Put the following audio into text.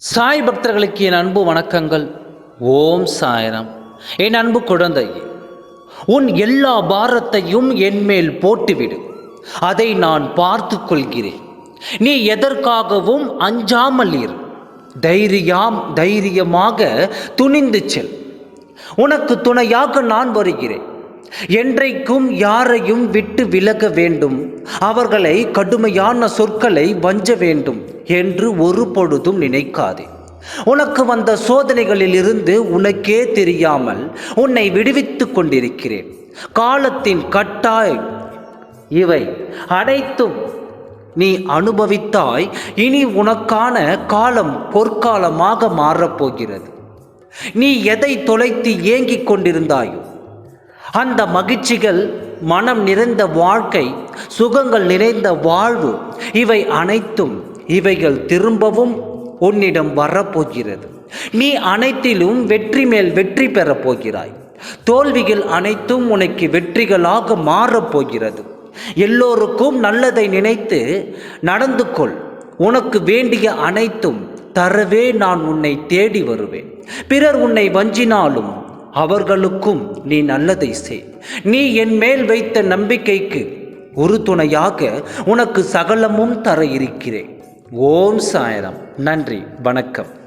சாய் பக்தர்களுக்கு என் அன்பு வணக்கங்கள். ஓம் சாயரம். என் அன்பு குழந்தை உன் எல்லா பாரத்தையும் என் மேல் போட்டுவிடு. அதை நான் பார்த்து கொள்கிறேன். நீ எதற்காகவும் அஞ்சாமல் இரு. தைரியம் தைரியமாக துணிந்து செல். உனக்கு துணையாக நான் வருகிறேன். என்றைக்கும் யாரையும் விட்டு விலக வேண்டும். அவர்களை கடுமையான சொற்களை வஞ்ச வேண்டும் என்று ஒரு பொழுதும் நினைக்காதே. உனக்கு வந்த சோதனைகளில் இருந்து உனக்கே தெரியாமல் உன்னை விடுவித்துக் கொண்டிருக்கிறேன். காலத்தின் கட்டாய் இவை அனைத்தும் நீ அனுபவித்தாய். இனி உனக்கான காலம் பொற்காலமாக மாறப்போகிறது. நீ எதை தொலைத்து ஏங்கிக் கொண்டிருந்தாயோ அந்த மகிழ்ச்சிகள் மனம் நிறைந்த வாழ்க்கை சுகங்கள் நிறைந்த வாழ்வு இவை அனைத்தும் இவைகள் திரும்பவும் உன்னிடம் வரப்போகிறது. நீ அனைத்திலும் வெற்றி மேல் வெற்றி பெறப் போகிறாய். தோல்விகள் அனைத்தும் உனக்கு வெற்றிகளாக மாறப்போகிறது எல்லோருக்கும் நல்லதை நினைத்து நடந்து கொள். உனக்கு வேண்டிய அனைத்தும் தரவே நான் உன்னை தேடி வருவேன். பிறர் உன்னை வஞ்சினாலும் அவர்களுக்கும் நீ நல்லதை செய். நீ என் மேல் வைத்த நம்பிக்கைக்கு உறுதுணையாக உனக்கு சகலமும் தர இருக்கிறேன். ஓம் சாயரம். நன்றி. வணக்கம்.